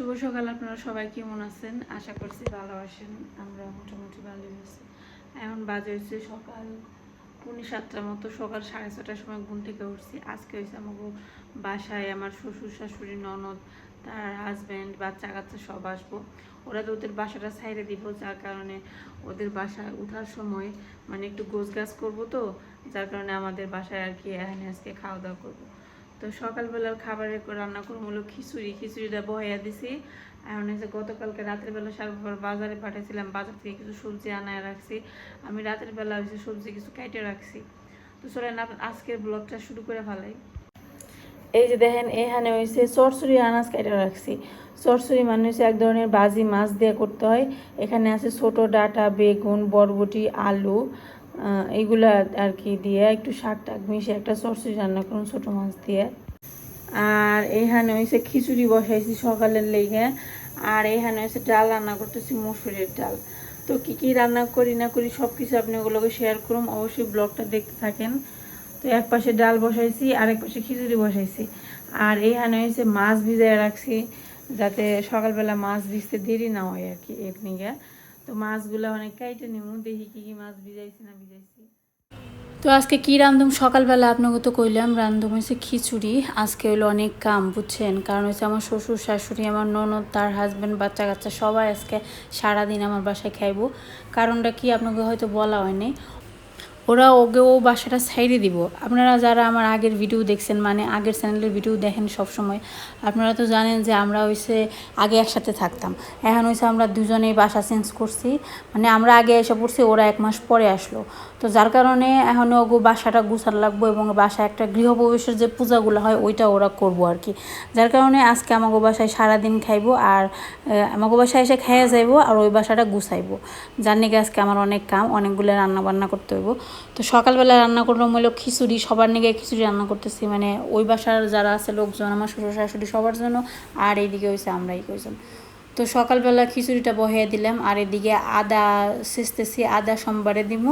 শুভ সকাল আপনারা সবাই, কেমন আছেন? আশা করছি ভালো আছেন। আমরা মোটামুটি ভালোই আছি। এখন বাজে হচ্ছে সকাল পৌনে সাতটার মতো, সকাল সাড়ে ছটার সময় ঘুম থেকে উঠছি। আজকে হয়েছে আমাকে বাসায় আমার শ্বশুর, শাশুড়ি, ননদ, তার হাজব্যান্ড বাচ্চা কাচ্চা সব আসব। ওরা তো ওদের বাসাটা সাইডে দিব, যার কারণে ওদের বাসায় ওঠার সময় মানে একটু গোছ গাছ করব তো, যার কারণে আমাদের বাসায় আর কি এখানে আজকে খাওয়া দাওয়া করব। তো সকালবেলার খাবারে রান্না করব হলো খিচুড়ি। খিচুড়িটা বহাইয়া দিছি। এখন হচ্ছে গতকালকে রাতের বেলা সারবার বাজারে পাঠিয়েছিলাম বাজার থেকে কিছু সবজি আনায় রাখছি। আমি রাতের বেলা হচ্ছে সবজি কিছু কেটে রাখছি। তো চলেন আজকের ব্লগটা শুরু করে ফেলাই। এই যে দেখেন, এখানে হয়েছে চরচুরি আনাজ কেটে রাখছি। চরচুরি মানে হচ্ছে এক ধরনের বাজি মাছ দিয়ে করতে হয়। এখানে আছে ছোট ডাটা, বেগুন, বরবটি, আলু। এইগুলা আর কি দিয়ে একটু শাক টাক মিশিয়ে একটা চরচুরি রান্না করুন ছোট মাছ দিয়ে। আর এখানে হয়েছে খিচুড়ি বসাইছি সকালের লেগে। আর এখানে হয়েছে ডাল রান্না করতেছি মসুরের ডাল। তো কি কি রান্না করি না করি সব কিছু আপনি ওগুলোকে শেয়ার করুন, অবশ্যই ব্লগটা দেখতে থাকেন। তো এক পাশে ডাল বসাইছি আর এক পাশে খিচুড়ি বসাইছি। আর এইখানে হয়েছে মাছ ভিজায় রাখছি, যাতে সকালবেলা মাছ ভিজতে দেরি না হয় আর কি এর নিগে তো মাছগুলো অনেক কাইটে নিমু, দেখি কি কি মাছ ভিজাইছে না ভিজাইছে। তো আজকে কি রান্ধুম? সকালবেলা আপনাকে তো কইলাম, রান্ধুম হয়েছে খিচুড়ি। আজকে হইল অনেক কাম, বুঝছেন? কারণ হচ্ছে আমার শ্বশুর, শাশুড়ি, আমার ননদ, তার হাজব্যান্ড বাচ্চা কাচ্চা সবাই আজকে সারাদিন আমার বাসায় খাইবো। কারণটা কি আপনাকে হয়তো বলা হয়নি। ওরা ওকে ও বাসাটা সাইডে দিব। আপনারা যারা আমার আগের ভিডিও দেখছেন মানে আগের চ্যানেলের ভিডিও দেখেন সব সময় আপনারা তো জানেন যে আমরা হইছে আগে একসাথে থাকতাম। এখন হয়েছে আমরা দুজনেই বাসা চেঞ্জ করছি। মানে আমরা আগে এসে পড়ছি, ওরা এক মাস পরে আসলো। তো যার কারণে এখন ওগো বাসাটা গুছান লাগবো এবং বাসায় একটা গৃহপ্রবেশের যে পূজাগুলো হয়, ওইটা ওরা করব আর কি। যার কারণে আজকে আমাকে বাসায় সারাদিন খাইবো আর আমাকে বাসায় এসে খাইয়া যাইবো আর ওই বাসাটা গুছাইবো। যার নাকি আজকে আমার অনেক কাম, অনেকগুলো রান্না বান্না করতে হইব। তো সকালবেলা রান্না করলাম হলো খিচুড়ি, সবার নিকে খিচুড়ি রান্না করতেছি মানে ওই বাসার যারা আছে লোকজন, আমার শ্বশুর শাশুড়ি সবার জন্য, আর এইদিকে হয়েছে আমরাই কইজন। তো সকালবেলা খিচুড়িটা বহিয়ে দিলাম, আর এদিকে আদা সেচতেছি আদা সোমবারে দিব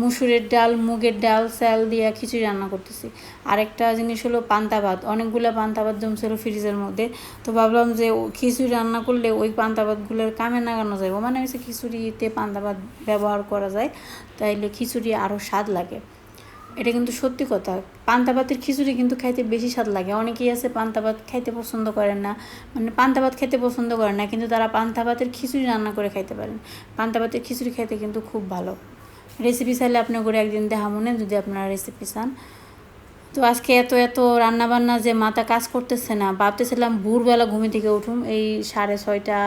মুসুরের ডাল, মুগের ডাল, চাল দিয়ে খিচুড়ি রান্না করতেছি। আরেকটা জিনিস হলো পান্তা ভাত। অনেকগুলো পান্তা ভাত জমছিল ফ্রিজের মধ্যে। তো ভাবলাম যে খিচুড়ি রান্না করলে ওই পান্তা ভাতগুলোর কামে লাগানো যায় মানে হচ্ছে খিচুড়িতে পান্তা ভাত ব্যবহার করা যায়, তাইলে খিচুড়ি আরও স্বাদ লাগে। এটা কিন্তু সত্যি কথা। পান্তা ভাতের খিচুড়ি কিন্তু খাইতে বেশি স্বাদ লাগে। অনেকেই আছে পান্তা ভাত খাইতে পছন্দ করেন না। মানে পান্তা ভাত খেতে পছন্দ করেন না, কিন্তু তারা পান্তা ভাতের খিচুড়ি রান্না করে খাইতে পারেন। পান্তা ভাতের খিচুড়ি খাইতে কিন্তু খুব ভালো। রেসিপি চাইলে আপনি করে একদিন দেখা মনে যদি আপনারা রেসিপি চান। তো আজকে এত এত রান্না বান্না যে মাথা কাজ করতেছে না। ভাবতেছিলাম ভোরবেলা ঘুমে থেকে উঠুম। এই সাড়ে ছয়টা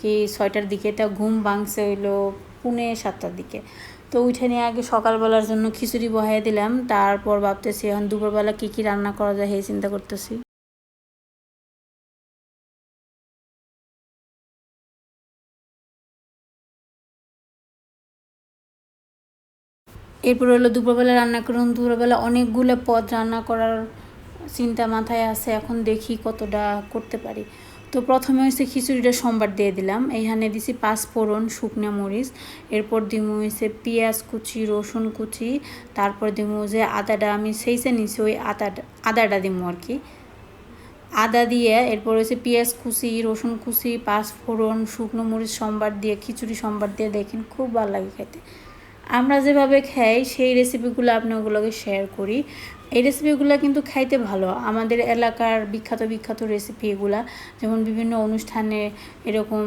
কি ছয়টার দিকে তা ঘুম ভাঙছে হইল পুনে সাতটার দিকে। তো উঠে নিয়ে আগে সকালবেলার জন্য খিচুড়ি বহাই দিলাম। তারপর ভাবতেছি এখন দুপুরবেলা কী কী রান্না করা যায় সেই চিন্তা করতেছি। এরপর হলো দুপুরবেলা রান্না করুন। দুপুরবেলা অনেকগুলো পদ রান্না করার চিন্তা মাথায় আছে। এখন দেখি কতটা করতে পারি। তো প্রথমে হচ্ছে খিচুড়িটা সোমবার দিয়ে দিলাম। এইখানে দিছি পাঁচ ফোড়ন, শুকনো মরিচ, এরপর দিমু হয়েছে পেঁয়াজ কুচি, রসুন কুচি, তারপর দিমু যে আদাটা, আমি সেইসে নিছি ওই আদাটা আদাটা দিমু আর কি আদা দিয়ে এরপর হচ্ছে পেঁয়াজ কুচি, রসুন কুচি, পাঁচ ফোড়ন, শুকনো মরিচ সম্বার দিয়ে, খিচুড়ি সম্বার দিয়ে দেখেন খুব ভালো লাগে খেতে। আমরা যেভাবে খাই, সেই রেসিপিগুলো আপনি ওগুলোকে শেয়ার করি। এই রেসিপিগুলো কিন্তু খাইতে ভালো। আমাদের এলাকার বিখ্যাত বিখ্যাত রেসিপি এগুলা। যেমন বিভিন্ন অনুষ্ঠানে এরকম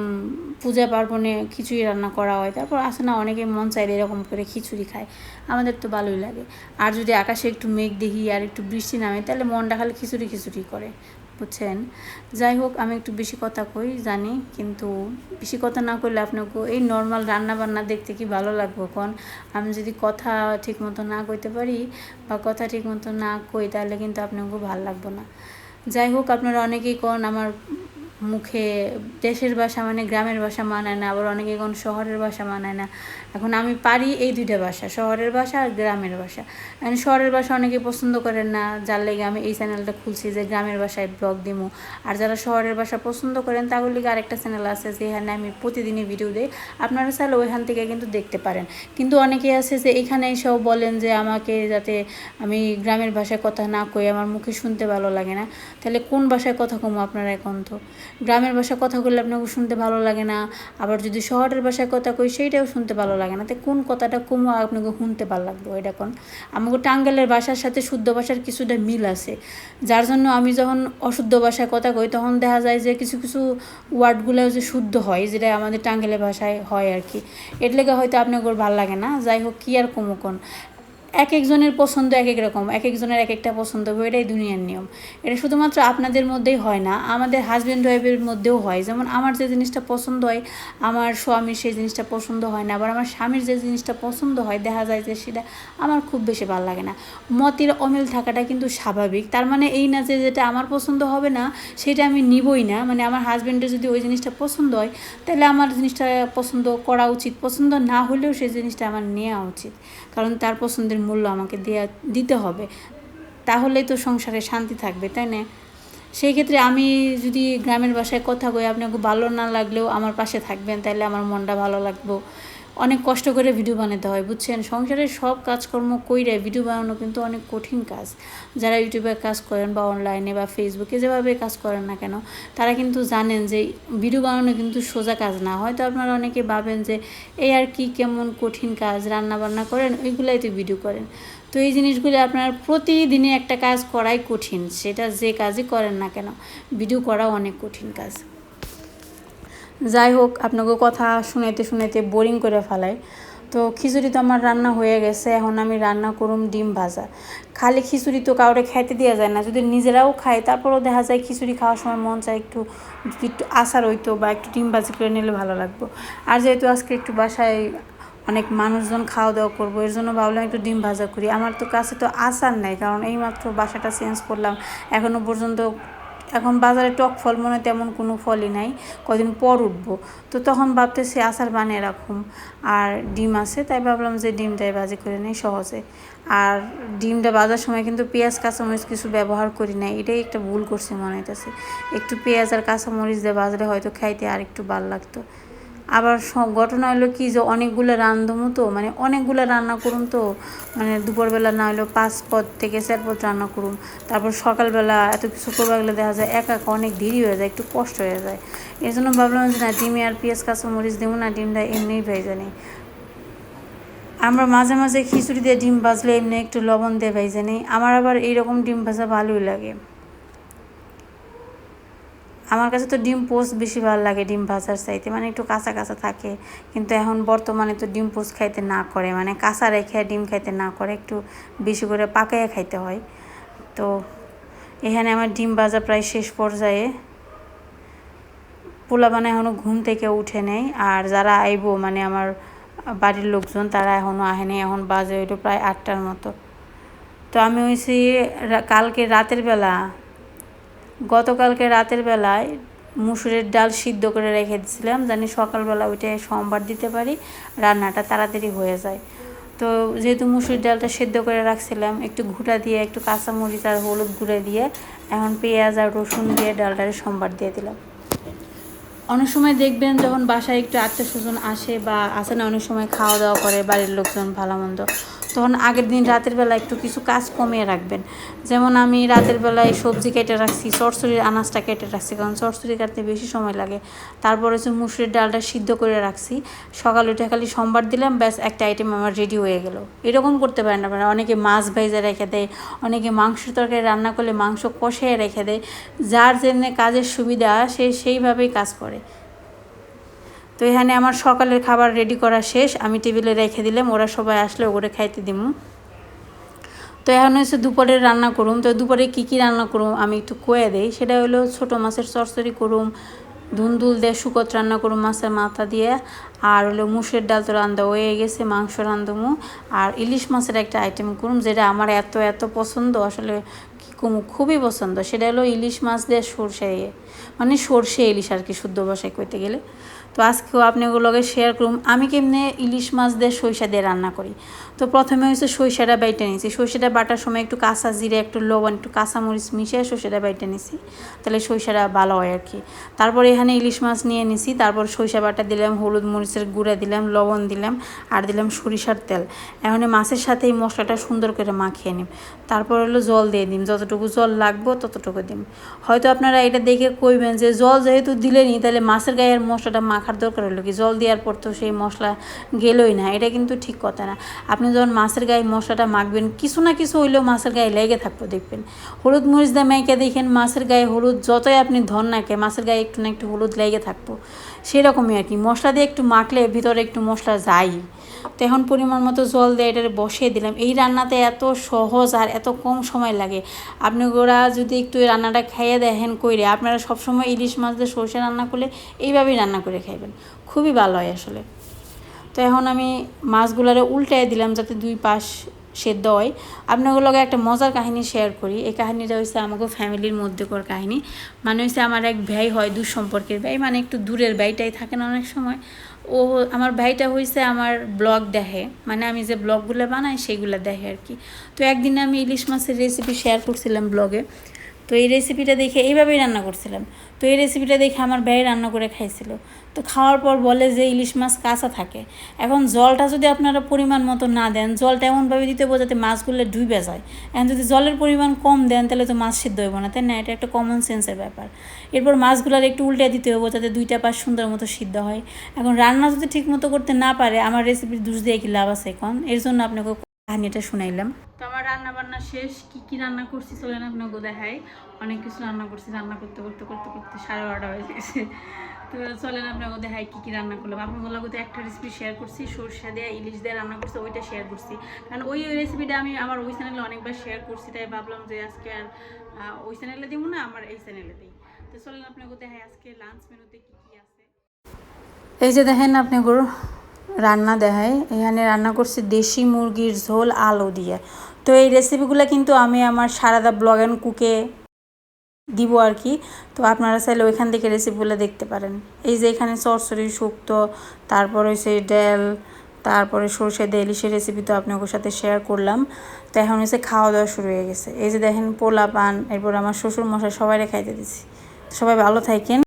পূজা পার্বণে খিচুড়ি রান্না করা হয়। তারপর আসে না, অনেকে মন চাইলে এরকম করে খিচুড়ি খায়। আমাদের তো ভালোই লাগে। আর যদি আকাশে একটু মেঘ দেখি আর একটু বৃষ্টি নামে, তাহলে মনটা খালি খিচুড়ি খিচুড়ি করে। বুঝছেন? যাই হোক, আমি একটু বেশি কথা কই, জানি। কিন্তু বেশি কথা না করলে আপনাকে এই নর্মাল রান্না বান্না দেখতে কি ভালো লাগবে কোন? আমি যদি কথা ঠিক মতো না কইতে পারি বা কথা ঠিক মতো না কই তাহলে কিন্তু আপনাকে ভালো লাগবে না। যাই হোক আপনারা অনেকেই কোন আমার মুখে দেশের ভাষা মানে গ্রামের ভাষা মানায় না, আবার অনেকে কোন শহরের ভাষা মানায় না। এখন আমি পারি এই দুইটা ভাষা, শহরের ভাষা আর গ্রামের ভাষা। এখন শহরের ভাষা অনেকে পছন্দ করেন না, যার লেগে আমি এই চ্যানেলটা খুলছি যে গ্রামের ভাষায় ব্লগ দিমু। আর যারা শহরের ভাষা পছন্দ করেন তাগুলো লিগে আরেকটা চ্যানেল আছে যেখানে আমি প্রতিদিনই ভিডিও দিই। আপনারা চাইলে ওইখান থেকে কিন্তু দেখতে পারেন। কিন্তু অনেকে আছে যে এখানে এসেও বলেন যে আমাকে যাতে আমি গ্রামের ভাষায় কথা না কই, আমার মুখে শুনতে ভালো লাগে না। তাহলে কোন ভাষায় কথা কমো আপনারা এখন তো? গ্রামের ভাষায় কথা বললে আপনাকে শুনতে ভালো লাগে না। আবার যদি শহরের ভাষায় কথা কই, সেইটাও শুনতে ভালো লাগে না। তো কোন কথাটা কমো আপনাকে শুনতে ভালো লাগবে এটা কোন? আমাকে টাঙ্গালের ভাষার সাথে শুদ্ধ ভাষার কিছুটা মিল আছে। যার জন্য আমি যখন অশুদ্ধ ভাষায় কথা কই, তখন দেখা যায় যে কিছু কিছু ওয়ার্ডগুলো যে শুদ্ধ হয়, যেটা আমাদের টাঙ্গালের ভাষায় হয় আর কি। এর লেগে হয়তো আপনাকে ভালো লাগে না। যাই হোক, কী আর কমো কোন? এক একজনের পছন্দ এক এক রকম, এক একজনের এক একটা পছন্দ হবে, এটাই দুনিয়ার নিয়ম। এটা শুধুমাত্র আপনাদের মধ্যেই হয় না, আমাদের হাজব্যান্ড ওয়াইফের মধ্যেও হয়। যেমন আমার যে জিনিসটা পছন্দ হয়, আমার স্বামীর সেই জিনিসটা পছন্দ হয় না, আবার আমার স্বামীর যে জিনিসটা পছন্দ হয়, দেখা যায় যে সেটা আমার খুব বেশি ভালো লাগে না। মতের অমিল থাকাটা কিন্তু স্বাভাবিক, তার মানে এই না যে যেটা আমার পছন্দ হবে না, সেটা আমি নিবই না। মানে আমার হাজব্যান্ডের যদি ওই জিনিসটা পছন্দ হয়, তাহলে আমার জিনিসটা পছন্দ করা উচিত, পছন্দ না হলেও সেই জিনিসটা আমার নেওয়া উচিত। কারণ তার পছন্দের মূল্য আমাকে দেয়া, দিতে হবে। তাহলেই তো সংসারে শান্তি থাকবে, তাই না? সেই ক্ষেত্রে আমি যদি গ্রামের বাসায় কথা কই আপনাকে ভালো না লাগলেও আমার পাশে থাকবেন তাহলে আমার মনটা ভালো লাগবো। অনেক কষ্ট করে ভিডিও বানাতে হয়, বুঝছেন? সংসারের সব কাজকর্ম কইরে ভিডিও বানানো কিন্তু অনেক কঠিন কাজ। যারা ইউটিউবে কাজ করেন বা অনলাইনে বা ফেসবুকে যেভাবে কাজ করেন না কেন, তারা কিন্তু জানেন যে ভিডিও বানানো কিন্তু সোজা কাজ না। হয়তো আপনারা অনেকে ভাবেন যে, এই আর কি কেমন কঠিন কাজ রান্না বান্না করেন? ওইগুলাই তো ভিডিও করেন। তো এই জিনিসগুলি আপনার প্রতিদিনে একটা কাজ করাই কঠিন, সেটা যে কাজই করেন না কেন ভিডিও করাও অনেক কঠিন কাজ। যাই হোক, আপনাকে কথা শুনাইতে শুনাইতে বোরিং করে ফেলায় তো খিচুড়ি তো আমার রান্না হয়ে গেছে, এখন আমি রান্না করুম ডিম ভাজা। খালি খিচুড়ি তো কাউরে খাইতে দেওয়া যায় না, যদি নিজেরাও খায়, তারপরেও দেখা যায় খিচুড়ি খাওয়ার সময় মন চায় একটু, যদি একটু আচার হইতো বা একটু ডিম ভাজি করে নিলে ভালো লাগতো আর যেহেতু আজকে একটু বাসায় অনেক মানুষজন খাওয়া দাওয়া করব, এর জন্য ভাবলাম একটু ডিম ভাজা করি। আমার তো কাছে তো আচার নাই, কারণ এইমাত্র বাসাটা চেঞ্জ করলাম এখনও পর্যন্ত এখন বাজারে টক ফল মনে তেমন কোনো ফলই নাই, কদিন পর উঠবো। তো তখন ভাবতেছি আচার বানিয়ে রাখুম। আর ডিম আছে, তাই ভাবলাম যে ডিমটাই ভাজি করে নেই সহজে। আর ডিমটা বাজার সময় কিন্তু পেঁয়াজ, কাঁচামরিচ কিছু ব্যবহার করি না এটাই একটা ভুল করছে মনে হইতেছে। একটু পেঁয়াজ আর কাঁচামরিচ দিয়ে বাজারে হয়তো খাইতে আর একটু ভালো লাগতো। আবার ঘটনা হলো কি যে অনেকগুলো রান্ধমু তো মানে অনেকগুলো রান্না করুম তো মানে দুপুরবেলা না হলেও পাঁচ পদ থেকে চার পদ রান্না করুম। তারপর সকালবেলা এত কিছু করবা গেলে দেখা যায় একা একা অনেক দেরি হয়ে যায়, একটু কষ্ট হয়ে যায়। এই জন্য ভাবলাম যে না, ডিমে আর পেঁয়াজ কাঁচা মরিচ দেবো না, ডিমটা এমনিই ভেজে নিই আমরা মাঝে মাঝে খিচুড়ি দিয়ে ডিম ভাজলে এমনি একটু লবণ দিয়ে ভেজে নিই আমার আবার এইরকম ডিম ভাজা ভালোই লাগে। আমার কাছে তো ডিম পোস্ট বেশি ভালো লাগে ডিম ভাজার চাইতে। মানে একটু কাঁচা কাঁচা থাকে। কিন্তু এখন বর্তমানে তো ডিম পোস্ট খাইতে না করে। মানে কাঁচা রেখে ডিম খাইতে না করে, একটু বেশি করে পাকাইয়া খাইতে হয়। তো এখানে আমার ডিম ভাজা প্রায় শেষ পর্যায়ে। পোলা মানে এখনও ঘুম থেকে উঠে নেই। আর যারা আইবো মানে আমার বাড়ির লোকজন, তারা এখনও আহেনি এখন বাজে ওইটা প্রায় আটটার মতো। তো আমি হয়েছি কালকে রাতের বেলা গতকালকে রাতের বেলায় মুসুরের ডাল সিদ্ধ করে রেখে দিয়েছিলাম। জানি সকালবেলা ওইটা সোমবার দিতে পারি, রান্নাটা তাড়াতাড়ি হয়ে যায়। তো যেহেতু মুসুর ডালটা সেদ্ধ করে রাখছিলাম, একটু ঘুটা দিয়ে, একটু কাঁচামরিচ আর হলুদ গুঁড়ে দিয়ে, এখন পেঁয়াজ আর রসুন দিয়ে ডালটা সোমবার দিয়ে দিলাম। অনেক সময় দেখবেন যখন বাসায় একটু আত্মীয় স্বজন আসে বা আসে না, অনেক সময় খাওয়া দাওয়া করে, বাড়ির লোকজন ভালো মন্দ তখন আগের দিন রাতের বেলা একটু কিছু কাজ কমিয়ে রাখবেন। যেমন আমি রাতের বেলায় সবজি কেটে রাখছি, চরচড়ির আনাজটা কেটে রাখছি, কারণ চরচড়ি কাটতে বেশি সময় লাগে। তারপরে হচ্ছে মুসুরির ডালটা সিদ্ধ করে রাখছি। সকাল উঠে খালি সোমবার দিলাম, ব্যাস একটা আইটেম আমার রেডি হয়ে গেল। এরকম করতে পারেন আপনারা। অনেকে মাছ ভেজে রেখে দেয়, অনেকে মাংসের তরকারি রান্না করলে মাংস কষিয়ে রেখে দেয়। যার জন্য কাজের সুবিধা, সে সেইভাবেই কাজ করে। তো এখানে আমার সকালের খাবার রেডি করা শেষ। আমি টেবিলে রেখে দিলাম, ওরা সবাই আসলে ওরে খাইতে দিব তো এখন হচ্ছে দুপুরে রান্না করুম। তো দুপুরে কী কী রান্না করুম আমি একটু কয়ে দেই। সেটা হলো ছোটো মাছের চরচড়ি করুম, ধুন্দুল দিয়ে শুকত রান্না করুম মাছের মাথা দিয়ে। আর হলো মুসের ডাল তো রান্ধা হয়ে গেছে, মাংস রান্ধমু। আর ইলিশ মাছের একটা আইটেম করুম, যেটা আমার এত এত পছন্দ। আসলে কমু, খুবই পছন্দ। সেটা হলো ইলিশ মাছ দিয়ে সর্ষে। মানে সর্ষে ইলিশ আর কি, শুদ্ধ ভাষায় কইতে গেলে। তো আজকেও আপনি ওগুলোকে শেয়ার করুন। আমি কেমনে ইলিশ মাছ দিয়ে সরিষা দিয়ে রান্না করি? তো প্রথমে হচ্ছে সরিষাটা বাইটে নিয়েছি সরিষাটা বাটার সময় একটু কাঁচা জিরে, একটু লবণ, একটু কাঁচামরিচ মিশিয়ে সরিষাটা বাইটে নিয়েছি তাহলে সরিষাটা ভালো হয় আর কি। তারপর এখানে ইলিশ মাছ নিয়ে নিছি। তারপর সরিষা বাটা দিলাম, হলুদ মরিচের গুঁড়া দিলাম, লবণ দিলাম, আর দিলাম সরিষার তেল। এখন মাছের সাথে এই মশলাটা সুন্দর করে মাখিয়ে নিম তারপর হলো জল দিয়ে দিম। যতটুকু জল লাগবো ততটুকু দিম। হয়তো আপনারা এটা দেখে কইবেন যে জল যেহেতু দিলেনি তাহলে মাছের গায়ে আর মশলাটা মাখার দরকার হলো কি? জল দেওয়ার পর তো সেই মশলা গেলই না। এটা কিন্তু ঠিক কথা না। আপনি যখন মাছের গায়ে মশলাটা মাখবেন, কিছু না কিছু হইলেও মাছের গায়ে লেগে থাকব, দেখবেন। হলুদ মরিচ দিয়ে মেয়েকে দেখেন মাছের গায়ে হলুদ যতই আপনি ধন না নাকে মাছের গায়ে একটু না একটু হলুদ লেগে থাকব। সেরকমই আর কি। মশলা দিয়ে একটু মাখলে ভিতরে একটু মশলা যায় তো এখন পরিমাণ মতো জল দিয়ে এটা বসিয়ে দিলাম। এই রান্নাতে এত সহজ আর এত কম সময় লাগে। আপনি ওরা যদি একটু রান্নাটা খাইয়ে দেখেন কইরে, আপনারা সবসময় ইলিশ মাছ দিয়ে সর্ষে রান্না করলে এইভাবেই রান্না করে খাইবেন। খুবই ভালো হয় আসলে। তো এখন আমি মাছগুলারে উল্টাই দিলাম যাতে দুই পাশ সেদ্ধ হয়। আপনাগুলোকে একটা মজার কাহিনী শেয়ার করি। এই কাহিনীটা হচ্ছে আমাকে ফ্যামিলির মধ্যেকর কাহিনী। মানে হচ্ছে আমার এক ভাই হয় দূর সম্পর্কের ভাই মানে একটু দূরের ভাইটাই থাকে না অনেক সময়। ও আমার ভাইটা হয়েছে আমার ব্লগ দেখে। মানে আমি যে ব্লগগুলো বানাই সেগুলো দেখে আর কি। তো একদিন আমি ইলিশ মাছের রেসিপি শেয়ার করছিলাম ব্লগে। তো এই রেসিপিটা দেখে এইভাবেই রান্না করছিলাম। তো এই রেসিপিটা দেখে আমার ভাই রান্না করে খাইছিল। তো খাওয়ার পর বলে যে ইলিশ মাছ কাঁচা থাকে। এখন জলটা যদি আপনারা পরিমাণ মতো না দেন, জলটা এমনভাবে দিতে হবে যাতে মাছগুলো ডুবে যায়। এখন যদি জলের পরিমাণ কম দেন, তাহলে তো মাছ সিদ্ধ হইব না, তাই না? এটা একটা কমন সেন্সের ব্যাপার। এরপর মাছগুলোর একটু উল্টে দিতে হবে যাতে দুইটা পাশ সুন্দর মতো সিদ্ধ হয়। এখন রান্না যদি ঠিক মতো করতে না পারে, আমার রেসিপির দুষ দিয়ে কি লাভ আছে এখন? এর জন্য আপনাকে কাহিনিটা শুনাইলাম। তো আমার রান্না বান্না শেষ, কি কি রান্না করছি চলেন আপনাকে দেখাই। অনেক কিছু রান্না করছি, রান্না করতে করতে করতে করতে সাড়ে বারোটা হয়ে গেছে। তো চলেন আপনাকে দেখাই কি কি রান্না করলাম। আপনার তো একটা রেসিপি শেয়ার করছি, সরষে দিয়ে ইলিশ দিয়ে রান্না করছি, ওইটা শেয়ার করছি। কারণ ওই রেসিপিটা আমি আমার ওই চ্যানেলে অনেকবার শেয়ার করছি, তাই ভাবলাম যে আজকে আর ওই চ্যানেলে দিব না, আমার এই চ্যানেলে দিই। তো চলেন আপনাকে দেখাই আজকে লাঞ্চ মেনুতে কি কি আছে। এই যে দেখেন আপনি গরু রান্না দেখায় এখানে রান্না করছি দেশি মুরগির ঝোল আলু দিয়ে। তো এই রেসিপিগুলো কিন্তু আমি আমার সারাদা ব্লগ অ্যান্ড কুকে দিব আর কি। তো আপনারা চাইলে ওইখান থেকে রেসিপিগুলো দেখতে পারেন। এই যে এখানে সরসরি শুক্তো, তারপর হচ্ছে ডাল, তারপরে সর্ষে দিয়ে ইলিশের রেসিপি তো আপনি ওর সাথে শেয়ার করলাম। তো এখন হচ্ছে খাওয়া দাওয়া শুরু হয়ে গেছে। এই যে দেখেন পোলা পান এরপর আমার শ্বশুর মশাই সবাই খাইতে দিছি। সবাই ভালো থাকেন।